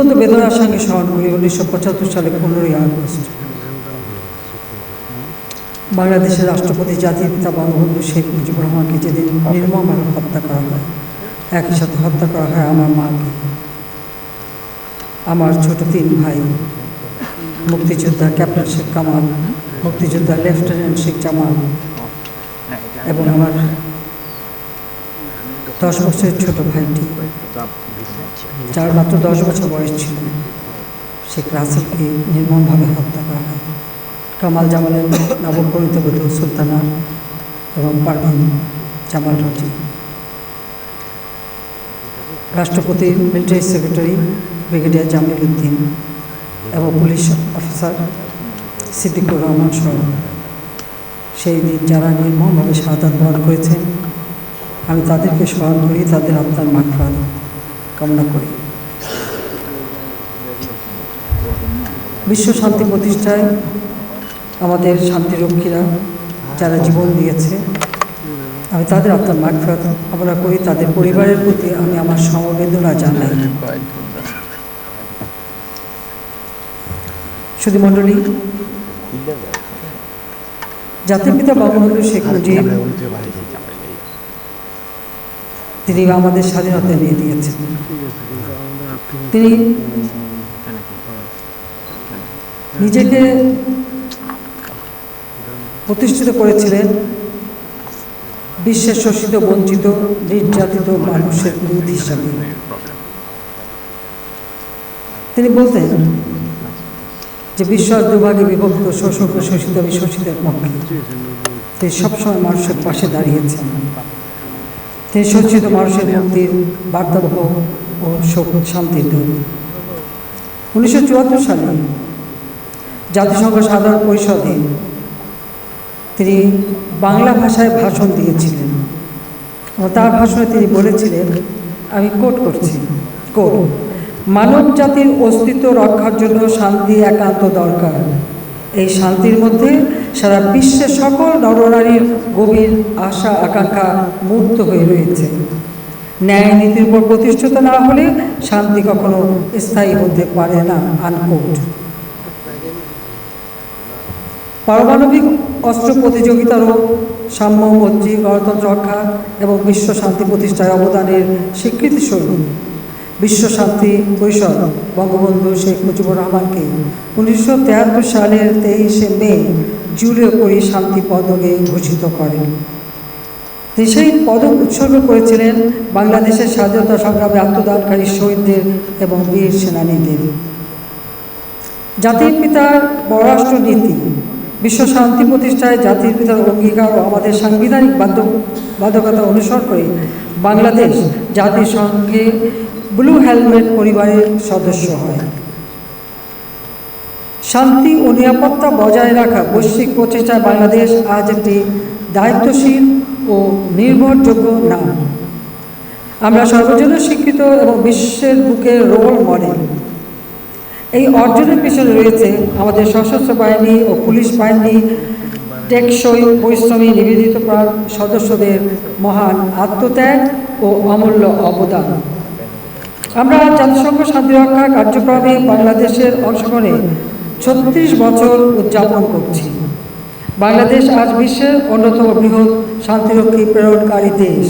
অত্যন্ত বেদনার সঙ্গে স্মরণ করি উনিশশো পঁচাত্তর সালে পনেরোই আগস্ট। বাংলাদেশের রাষ্ট্রপতি জাতির পিতা বঙ্গবন্ধু শেখ মুজিবুর রহমানকে যেদিন নির্মমভাবে হত্যা করা হয় একই সাথে হত্যা করা হয় আমার মাকে। আমার ছোট তিন ভাই মুক্তিযোদ্ধা ক্যাপ্টেন শেখ কামাল মুক্তিযোদ্ধা লেফটেন্যান্ট শেখ জামাল এবং আমার দশ বছরের ছোট ভাইটি। যার মাত্র দশ বছর বয়স ছিল শেখ রাসেলকে নির্মমভাবে হত্যা করা হয়। কামাল জামালের নবপরিত বধূ সুলতানা এবং পারভিন জামাল রাজি। রাষ্ট্রপতির military secretary, brigadier Jamil Uddin এবং পুলিশ অফিসার সিদ্দিকুর রহমান সহ। সেই দিন যারা নির্মমভাবে শাহাদাত বরণ করেছেন, আমি তাদেরকে স্মরণ করি, তাদের আত্মার মাগফাত কামনা করি। বিশ্ব শান্তি প্রতিষ্ঠায় আমাদের শান্তিরক্ষীরা যারা জীবন দিয়েছে, আমি তাদের আত্মার মাগফাত আমরা করি। তাদের পরিবারের প্রতি আমি আমার সমবেদনা জানাই। শুধু মণ্ডলী, জাতির পিতা বঙ্গবন্ধু শেখ মুজিব তিনি আমাদের স্বাধীনতা নিয়ে দিয়েছেন। তিনি নিজেকে প্রতিষ্ঠিত করেছিলেন বিশ্বের শোষিত, বঞ্চিত, নির্যাতিত মানুষের দূত হিসাবে। তিনি বলতেন যে বিশ্বাস দুভাগে বিভক্ত, শোষক শোষিত, আমি শোষিতের পক্ষে তিনি সবসময় মানুষের পাশে দাঁড়িয়েছেন। তিনি শোষিত মানুষের মুক্তির বার্তাবহ ও শান্তির দূত। উনিশশো চুয়াত্তর সালে জাতিসংঘ সাধারণ পরিষদে তিনি বাংলা ভাষায় ভাষণ দিয়েছিলেন তার ভাষণে তিনি বলেছিলেন, আমি কোট করছি, কোট, মানব জাতির অস্তিত্ব রক্ষার জন্য শান্তি, একান্ত দরকার। এই শান্তির মধ্যে সারা বিশ্বের সকল নরনারীর গভীর আশা, আকাঙ্ক্ষা মুক্ত হয়ে রয়েছে। ন্যায় নীতির উপর প্রতিষ্ঠিত না হলে শান্তি কখনো স্থায়ী হতে পারে না, আনকোট। পারমাণবিক অস্ত্র প্রতিযোগিতারও সাম্য মৈত্রী গণতন্ত্র রক্ষা এবং বিশ্ব শান্তি প্রতিষ্ঠায় অবদানের স্বীকৃতিস্বরূপ। বিশ্ব শান্তি পরিষদ। বঙ্গবন্ধু শেখ মুজিবুর রহমানকে উনিশশো সালের তেইশে মে জুলিও করি শান্তি পদকে ঘোষিত করেন। সেই পদক উৎসর্গ করেছিলেন বাংলাদেশের স্বাধীনতা সংগ্রামে আত্মদানকারী শহীদদের এবং বীর সেনানীদের। জাতির পিতার পররাষ্ট্র নীতি বিশ্ব শান্তি প্রতিষ্ঠায় জাতির পিতার অঙ্গীকার ও আমাদের সাংবিধানিক বাধ্য বাধ্যকতা অনুসরণ করে বাংলাদেশ জাতিসংঘে ব্লু হেলমেট পরিবারের সদস্য হয়। শান্তি ও নিরাপত্তা বজায় রাখা বৈশ্বিক প্রচেষ্টায় বাংলাদেশ আজ একটি দায়িত্বশীল ও নির্ভরযোগ্য নাম। আমরা সর্বজনের শিক্ষিত এবং বিশ্বের বুকে রোল মডেল। এই অর্জনের পিছনে রয়েছে আমাদের সশস্ত্র বাহিনী ও পুলিশ বাহিনী, টেকসই পরিশ্রমী নিবেদিত সদস্যদের মহান আত্মত্যাগ ও অমূল্য অবদান। আমরা জাতিসংঘ শান্তিরক্ষা কার্যক্রমে বাংলাদেশের অংশগ্রহণে ছত্রিশ বছর উদযাপন করছি। বাংলাদেশ আজ বিশ্বের অন্যতম বৃহৎ শান্তিরক্ষী প্রেরণকারী দেশ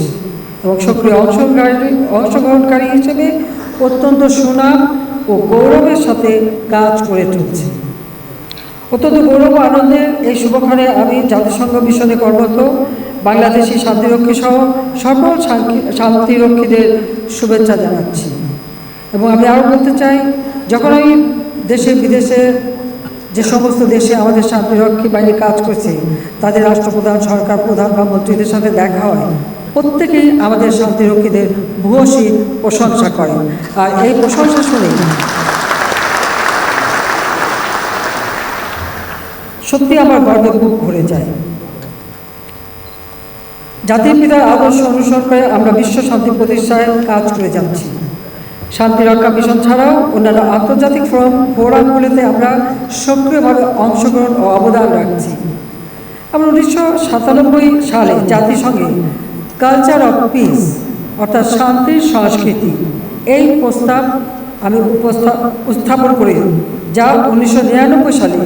এবং সক্রিয় অংশগ্রহণকারী অংশগ্রহণকারী হিসেবে অত্যন্ত সুনাম ও গৌরবের সাথে কাজ করে চলছে অত্যন্ত গৌরব আনন্দের এই শুভক্ষণে আমি জাতিসংঘ মিশনে কর্মরত, বাংলাদেশি শান্তিরক্ষী সহ সকল শান্তি- শান্তিরক্ষীদের শুভেচ্ছা জানাচ্ছি। এবং আমি আরও বলতে চাই, যখন আমি দেশে, বিদেশে যে সমস্ত দেশে আমাদের শান্তিরক্ষী বাহিনী কাজ করছে, তাদের রাষ্ট্রপ্রধান, সরকার প্রধান বা মন্ত্রীদের সাথে দেখা হয়, প্রত্যেকেই আমাদের শান্তিরক্ষীদের ভূয়সী প্রশংসা করেন আর এই প্রশংসা শুনে সত্যি আমার গর্বে বুক ভরে যায়। জাতির পিতার আদর্শ অনুসরণ করে আমরা বিশ্ব শান্তি প্রতিষ্ঠায় কাজ করে যাচ্ছি। শান্তি রক্ষা মিশন ছাড়াও অন্যান্য আন্তর্জাতিক ফোরাম ফোরামগুলিতে আমরা সক্রিয়ভাবে অংশগ্রহণ ও অবদান রাখছি। আমরা উনিশশো সাতানব্বই সালে জাতিসংঘে কালচার অফ পিস, অর্থাৎ শান্তির সংস্কৃতি, এই প্রস্তাব আমি উপস্থা- উপস্থাপন করি, যা উনিশশো নিরানব্বই সালে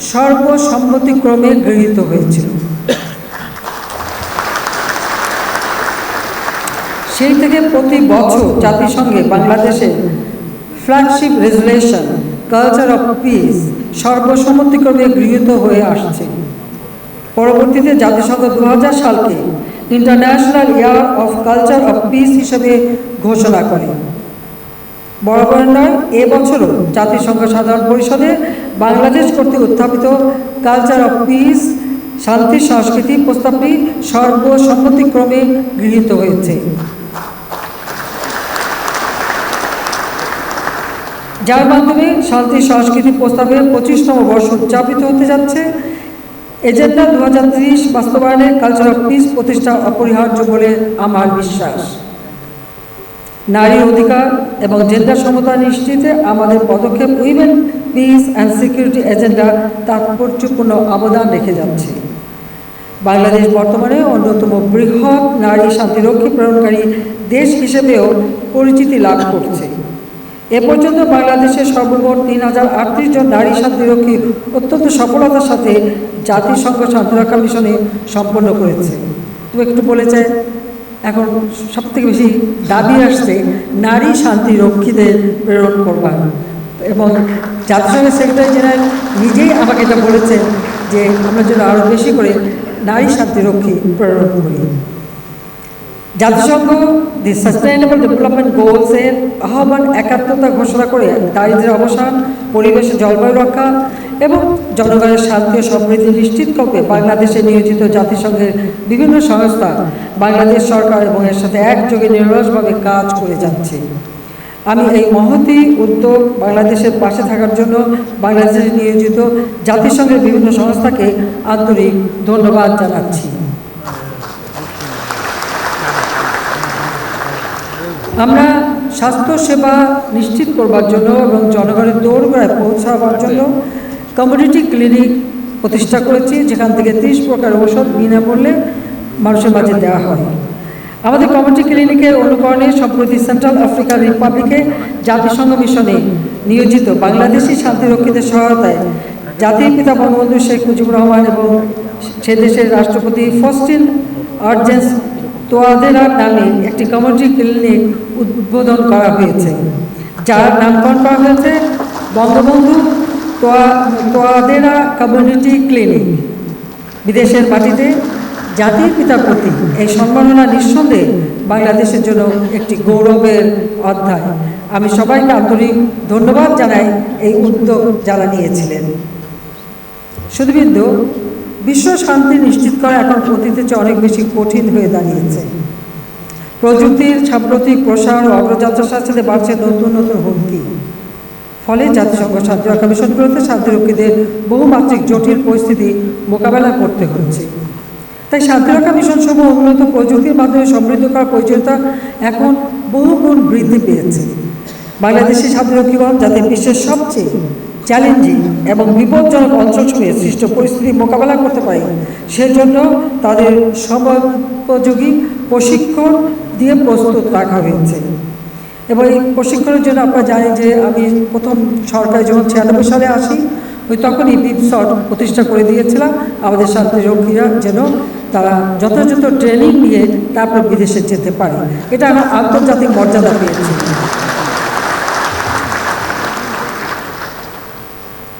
সর্বসম্মতিক্রমে গৃহীত হয়েছিল। সেই থেকে প্রতি বছর জাতিসংঘে বাংলাদেশে flagship resolution culture of peace সর্বসম্মতিক্রমে গৃহীত হয়ে আসছে। পরবর্তীতে জাতিসংঘ দু হাজার সালকে international year of culture of peace হিসেবে ঘোষণা করে। বরাবর নয় এবছরও জাতিসংঘ সাধারণ পরিষদে বাংলাদেশ কর্তৃক উত্থাপিত কালচার অফ পিস শান্তি, সংস্কৃতি প্রস্তাবটি সর্বসম্মতিক্রমে গৃহীত হয়েছে। যার মাধ্যমে শান্তি সংস্কৃতি প্রস্তাবের পঁচিশতম বর্ষ উদযাপিত হতে যাচ্ছে। এজেন্ডা দু হাজার তিরিশ বাস্তবায়নে কালচার অফ পিস প্রতিষ্ঠা অপরিহার্য বলে আমার বিশ্বাস। নারীর অধিকার এবং জেন্ডার সমতা নিশ্চিতে আমাদের পদক্ষেপ women peace and security agenda তাৎপর্যপূর্ণ অবদান রেখে যাচ্ছে। বাংলাদেশ বর্তমানে অন্যতম বৃহৎ নারী শান্তিরক্ষী প্রেরণকারী দেশ হিসেবেও পরিচিতি লাভ করছে। এ পর্যন্ত বাংলাদেশের সর্বমোট তিন হাজার আটত্রিশ জন নারী শান্তিরক্ষী অত্যন্ত সফলতার সাথে জাতিসংঘ শান্তিরক্ষা মিশনে সম্পন্ন করেছে। তো একটু বলেছে এখন সবথেকে বেশি দাবি আসছে নারী শান্তিরক্ষীদের প্রেরণ করবার। এবং জাতিসংঘের সেক্রেটারি জেনারেল নিজেই আমাকে এটা বলেছেন যে আমরা যেন আরও বেশি করে নারী শান্তিরক্ষী প্রেরণ করি। জাতিসংঘ দি সাস্টেইনেবল ডেভেলপমেন্ট গোলসের আহ্বান একাত্মতা ঘোষণা করে দারিদ্র্যের অবসান, পরিবেশ জলবায়ু রক্ষা এবং জনগণের ও সমৃদ্ধি নিশ্চিত করতে বাংলাদেশে নিয়োজিত জাতিসংঘের বিভিন্ন সংস্থা বাংলাদেশ সরকার এবং এর সাথে একযোগে নিরলসভাবে কাজ করে যাচ্ছে। আমি এই মহতি উদ্যোগ বাংলাদেশের পাশে থাকার জন্য বাংলাদেশে নিয়োজিত জাতিসংঘের বিভিন্ন সংস্থাকে আন্তরিক ধন্যবাদ জানাচ্ছি। আমরা স্বাস্থ্যসেবা নিশ্চিত করবার জন্য এবং জনগণের দৌড়গড়ায় পৌঁছাবার জন্য কমিউনিটি ক্লিনিক প্রতিষ্ঠা করেছি, যেখান থেকে ত্রিশ প্রকার ঔষধ বিনামূল্যে মানুষের মাঝে দেওয়া হয়। আমাদের কমিউনিটি ক্লিনিকের অনুকরণে সম্প্রতি সেন্ট্রাল আফ্রিকান রিপাবলিকে জাতিসংঘ মিশনে নিয়োজিত বাংলাদেশি শান্তিরক্ষীদের সহায়তায় জাতির পিতা বঙ্গবন্ধু শেখ মুজিবুর রহমান এবং সে দেশের রাষ্ট্রপতি ফস্টিন আর্জেন্স তোয়াদেরার নামে একটি কমিউনিটি ক্লিনিক উদ্বোধন করা হয়েছে। যার নামকরণ করা হয়েছে বঙ্গবন্ধু তোয়া, তোয়াদেরা কমিউনিটি ক্লিনিক বিদেশের মাটিতে জাতির পিতার প্রতি এই সম্মাননা নিঃসন্দেহে বাংলাদেশের জন্য একটি গৌরবের অধ্যায়। আমি সবাইকে আন্তরিক ধন্যবাদ জানাই এই উদ্যোগ যারা নিয়েছিলেন। শুধুবিন্দু বিশ্ব শান্তি নিশ্চিত করা এখন অতীতের চেয়ে অনেক বেশি কঠিন হয়ে দাঁড়িয়েছে। প্রযুক্তির, সাম্প্রতিক প্রসার ও অগ্রযাত্রার সাথে বাড়ছে নতুন নতুন হুমকি। ফলে জাতিসংঘ শান্তিরক্ষা মিশনগুলোতে শান্তিরক্ষীদের বহুমাত্রিক জটিল পরিস্থিতি মোকাবেলা করতে হচ্ছে। তাই শান্তিরক্ষা মিশন সমূহ উন্নত প্রযুক্তির মাধ্যমে সমৃদ্ধ করার প্রয়োজনীয়তা এখন বহুগুণ বৃদ্ধি পেয়েছে। বাংলাদেশি শান্তিরক্ষীগণ যাতে বিশ্বের সবচেয়ে চ্যালেঞ্জিং এবং বিপজ্জনক অঞ্চলসমূহে সৃষ্ট পরিস্থিতি মোকাবেলা করতে পারে। সেজন্য তাদের সময়োপযোগী প্রশিক্ষণ দিয়ে প্রস্তুত রাখা হয়েছে। এবং এই প্রশিক্ষণের জন্য আপনারা জানেন যে আমি প্রথম সরকারি যখন ছিয়ানব্বই সালে আসি, ওই তখনই বিপসট প্রতিষ্ঠা করে দিয়েছিলাম। আমাদের শান্তিরক্ষীরা যেন তারা যথাযথ ট্রেনিং নিয়ে তারপর বিদেশে যেতে পারে। এটা আমার আন্তর্জাতিক মর্যাদা পেয়েছে।